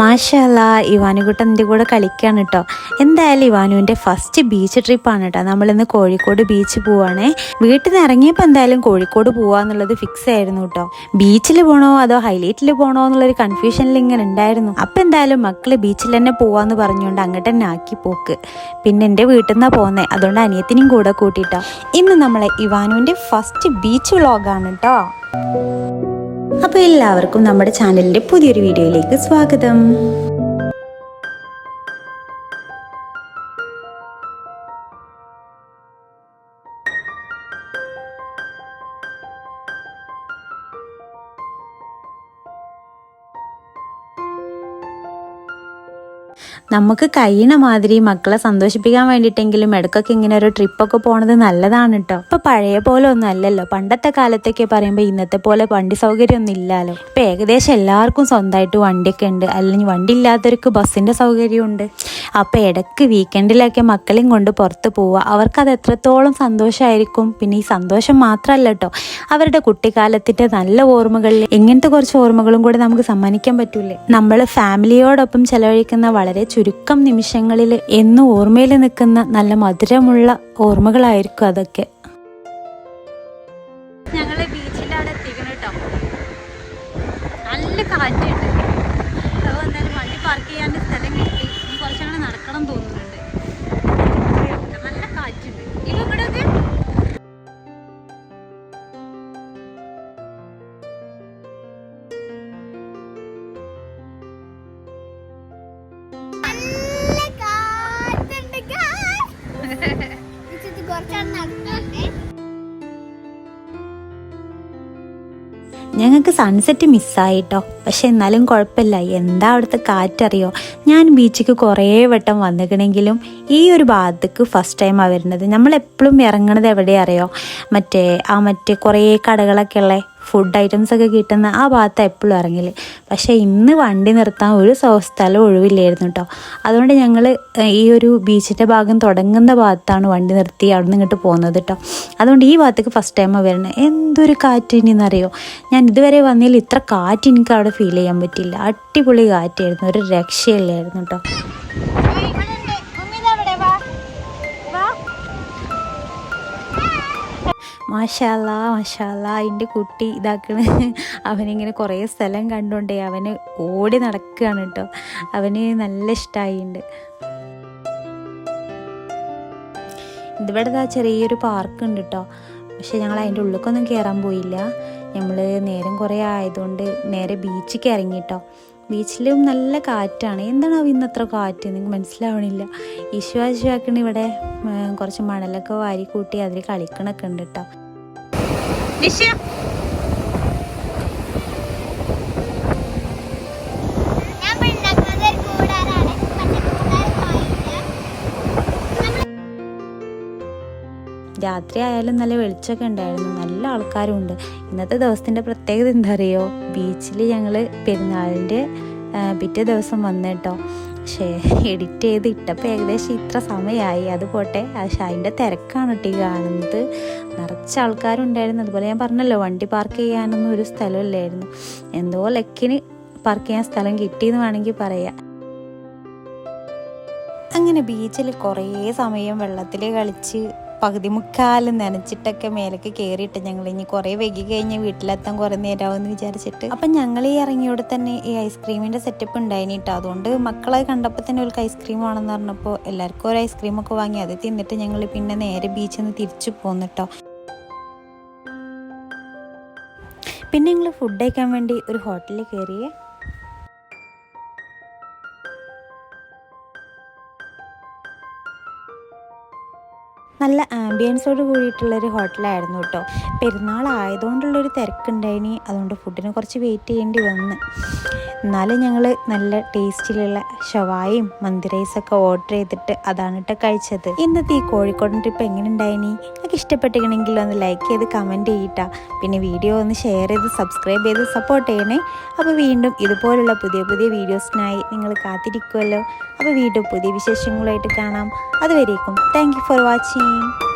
മാഷല്ല ഇവാനുകുട്ടന്റെ കൂടെ കളിക്കുകയാണ് കേട്ടോ എന്തായാലും ഇവാനുവിന്റെ ഫസ്റ്റ് ബീച്ച് ട്രിപ്പാണ് കേട്ടോ നമ്മളിന്ന് കോഴിക്കോട് ബീച്ച് പോവാണേ. വീട്ടിൽ നിന്ന് ഇറങ്ങിയപ്പോൾ എന്തായാലും കോഴിക്കോട് പോവാന്നുള്ളത് ഫിക്സ് ആയിരുന്നു കേട്ടോ ബീച്ചിൽ പോകണോ അതോ ഹൈലൈറ്റിൽ പോകണോ എന്നുള്ളൊരു കൺഫ്യൂഷനിൽ ഇങ്ങനെ ഉണ്ടായിരുന്നു അപ്പം എന്തായാലും മക്കൾ ബീച്ചിൽ തന്നെ പോവാന്ന് പറഞ്ഞുകൊണ്ട് അങ്ങോട്ട് തന്നെ ആക്കി പോക്ക്. പിന്നെ എന്റെ വീട്ടിൽ നിന്നാണ് പോകുന്നത് അതുകൊണ്ട് അനിയത്തിനും കൂടെ കൂട്ടിയിട്ടോ ഇന്ന് നമ്മളെ ഇവാനുവിന്റെ ഫസ്റ്റ് ബീച്ച് വ്ളോഗാണ് കേട്ടോ അപ്പോൾ എല്ലാവർക്കും നമ്മുടെ ചാനലിന്റെ പുതിയൊരു വീഡിയോയിലേക്ക് സ്വാഗതം. നമുക്ക് കഴിയണ മാതിരി മക്കളെ സന്തോഷിപ്പിക്കാൻ വേണ്ടിയിട്ടെങ്കിലും ഇടക്കൊക്കെ ഇങ്ങനെ ഒരു ട്രിപ്പൊക്കെ പോണത് നല്ലതാണ് കേട്ടോ ഇപ്പൊ പഴയ പോലെ ഒന്നും അല്ലല്ലോ. പണ്ടത്തെ കാലത്തൊക്കെ പറയുമ്പോൾ ഇന്നത്തെ പോലെ വണ്ടി സൗകര്യം ഒന്നും ഇല്ലല്ലോ ഇപ്പൊ ഏകദേശം എല്ലാവർക്കും സ്വന്തമായിട്ട് വണ്ടിയൊക്കെ ഉണ്ട്. അല്ലെങ്കിൽ വണ്ടി ഇല്ലാത്തവർക്ക് ബസ്സിന്റെ സൗകര്യമുണ്ട് അപ്പൊ ഇടയ്ക്ക് വീക്കെൻഡിലൊക്കെ മക്കളെയും കൊണ്ട് പുറത്ത് പോവുക. അത് എത്രത്തോളം സന്തോഷമായിരിക്കും പിന്നെ ഈ സന്തോഷം മാത്രമല്ല കേട്ടോ അവരുടെ കുട്ടിക്കാലത്തിന്റെ നല്ല ഓർമ്മകളിൽ ഇങ്ങനത്തെ കുറച്ച് ഓർമ്മകളും കൂടെ നമുക്ക് സമ്മാനിക്കാൻ പറ്റൂലേ? നമ്മൾ ഫാമിലിയോടൊപ്പം ചെലവഴിക്കുന്ന വളരെ ചുരുക്കം നിമിഷങ്ങളിൽ എന്നും ഓർമ്മയിൽ നിൽക്കുന്ന നല്ല മധുരമുള്ള ഓർമ്മകളായിരിക്കും അതൊക്കെ. ഞങ്ങളെ ബീച്ചിന്റെ അവിടെ എത്തിക്കണം കേട്ടോ നല്ല കാറ്റുണ്ട്. അപ്പോൾ വണ്ടി പാർക്ക് ചെയ്യാൻ ഞങ്ങൾക്ക് സൺസെറ്റ് മിസ്സായിട്ടോ പക്ഷെ എന്നാലും കുഴപ്പമില്ല. എന്താ അവിടുത്തെ കാറ്ററിയോ? ഞാൻ ബീച്ചിക്ക് കുറേ വട്ടം വന്നിക്കണമെങ്കിലും ഈ ഒരു ഭാഗത്തേക്ക് ഫസ്റ്റ് ടൈമാണ് വരുന്നത്. നമ്മൾ എപ്പോഴും ഇറങ്ങണത് എവിടെ അറിയോ? മറ്റേ ആ മറ്റേ കുറേ കടകളൊക്കെ ഉള്ള. ഫുഡ് ഐറ്റംസ് ഒക്കെ കിട്ടുന്ന ആ ഭാഗത്ത് എപ്പോഴും ഇറങ്ങില്ലേ പക്ഷേ ഇന്ന് വണ്ടി നിർത്താൻ ഒരു സ്ഥലം ഒഴിവില്ലായിരുന്നു കേട്ടോ അതുകൊണ്ട് ഞങ്ങൾ ഈ ഒരു ബീച്ചിന്റെ ഭാഗം തുടങ്ങുന്ന ഭാഗത്താണ് വണ്ടി നിർത്തി അവിടെ നിന്ന് ഇങ്ങോട്ട് പോകുന്നത് കേട്ടോ അതുകൊണ്ട് ഈ ഭാഗത്തേക്ക് ഫസ്റ്റ് ടൈമാണ് വരുന്നത് എന്തൊരു കാറ്റ് ഇനിയെന്നറിയോ ഞാൻ ഇതുവരെ വന്നതിൽ ഇത്ര കാറ്റ് എനിക്ക് അവിടെ ഫീൽ ചെയ്യാൻ പറ്റില്ല അടിപൊളി കാറ്റായിരുന്നു. ഒരു രക്ഷയില്ലായിരുന്നു കേട്ടോ മാഷാല്ല മാഷാല്ല എന്റെ കുട്ടി ഇതാക്കണ. അവനിങ്ങനെ കുറേ സ്ഥലം കണ്ടുകൊണ്ടേ അവന് ഓടി നടക്കുകയാണ് കേട്ടോ അവന് നല്ല ഇഷ്ടമായിട്ടുണ്ട് ഇതിവിടെ ചെറിയൊരു പാർക്ക് ഉണ്ട് കേട്ടോ പക്ഷെ ഞങ്ങൾ അതിന്റെ ഉള്ളിലേക്കൊന്നും കയറാൻ പോയില്ല. നമ്മൾ നേരം കുറേ ആയതുകൊണ്ട് നേരെ ബീച്ചിലേക്ക് ഇറങ്ങി കേട്ടോ ബീച്ചിലും നല്ല കാറ്റാണ്. എന്താണ് ഇന്നത്ര കാറ്റ്? നിങ്ങൾക്ക് മനസ്സിലാവണില്ല. ഈശ്വാശ്വാക്കണ ഇവിടെ കുറച്ച് മണലൊക്കെ വാരി കൂട്ടി അതിൽ കളിക്കണൊക്കെ ഉണ്ട് കേട്ടോ രാത്രി ആയാലും നല്ല വെളിച്ചമൊക്കെ ഉണ്ടായിരുന്നു. നല്ല ആൾക്കാരും ഉണ്ട് ഇന്നത്തെ ദിവസത്തിന്റെ പ്രത്യേകത എന്താ അറിയോ ബീച്ചിൽ ഞങ്ങൾ പെരുന്നാളിന്റെ പിറ്റേ ദിവസം വന്നു കേട്ടോ പക്ഷേ എഡിറ്റ് ചെയ്ത് ഇട്ടപ്പോൾ ഏകദേശം ഇത്ര സമയമായി അത് പോട്ടെ പക്ഷേ അതിന്റെ തിരക്കാണ് കേട്ടോ ഈ കാണുന്നത്. നിറച്ച ആൾക്കാരുണ്ടായിരുന്നു. അതുപോലെ ഞാൻ പറഞ്ഞല്ലോ വണ്ടി പാർക്ക് ചെയ്യാനൊന്നും ഒരു സ്ഥലമില്ലായിരുന്നു. എന്തോ ലക്കിന് പാർക്ക് ചെയ്യാൻ സ്ഥലം കിട്ടിയെന്ന് വേണമെങ്കിൽ പറയാം. അങ്ങനെ ബീച്ചിൽ കുറേ സമയം വെള്ളത്തിൽ കളിച്ച് പകുതി മുക്കാലും നനച്ചിട്ടൊക്കെ മേലേക്ക് കയറിയിട്ട് ഞങ്ങൾ ഇനി കുറേ വൈകി കഴിഞ്ഞ് വീട്ടിലെത്താൻ കുറേ നേരമാവെന്ന് വിചാരിച്ചിട്ട്. അപ്പം ഞങ്ങൾ ഈ ഇറങ്ങിയോടെ തന്നെ ഈ ഐസ്ക്രീമിന്റെ സെറ്റപ്പ് ഉണ്ടായിന് കേട്ടോ അതുകൊണ്ട് മക്കളെ കണ്ടപ്പോൾ തന്നെ ഒരു ഐസ്ക്രീം വേണമെന്ന് പറഞ്ഞപ്പോൾ എല്ലാവർക്കും ഒരു ഐസ്ക്രീം ഒക്കെ വാങ്ങി അത് തിന്നിട്ട് ഞങ്ങൾ പിന്നെ നേരെ ബീച്ചിൽ നിന്ന് തിരിച്ചു പോന്നു കേട്ടോ പിന്നെ ഞങ്ങൾ ഫുഡ് കഴിക്കാൻ വേണ്ടി ഒരു ഹോട്ടലിൽ കയറിയേ. നല്ല ആംബിയൻസോട് കൂടിയിട്ടുള്ളൊരു ഹോട്ടലായിരുന്നു കേട്ടോ പെരുന്നാൾ ആയതുകൊണ്ടുള്ളൊരു തിരക്കുണ്ടായിനി. അതുകൊണ്ട് ഫുഡിന് കുറച്ച് വെയിറ്റ് ചെയ്യേണ്ടി വന്ന്. എന്നാലും ഞങ്ങൾ നല്ല ടേസ്റ്റിലുള്ള ഷവായും മന്തി റൈസൊക്കെ ഓർഡർ ചെയ്തിട്ട് അതാണ് കേട്ടോ കഴിച്ചത്. ഇന്നത്തെ ഈ കോഴിക്കോടൻ ട്രിപ്പ് എങ്ങനെ ഉണ്ടായിനി നിങ്ങൾക്ക് ഇഷ്ടപ്പെട്ടിരിക്കണമെങ്കിൽ ഒന്ന് ലൈക്ക് ചെയ്ത് കമന്റ് ചെയ്യട്ടാ. പിന്നെ വീഡിയോ ഒന്ന് ഷെയർ ചെയ്ത് സബ്സ്ക്രൈബ് ചെയ്ത് സപ്പോർട്ട് ചെയ്യണേ. അപ്പോൾ വീണ്ടും ഇതുപോലുള്ള പുതിയ പുതിയ വീഡിയോസിനായി നിങ്ങൾ കാത്തിരിക്കുമല്ലോ അപ്പോൾ വീണ്ടും പുതിയ വിശേഷങ്ങളായിട്ട് കാണാം. അതുവരേക്കും താങ്ക് ഫോർ വാച്ചിങ് Tchauzinho.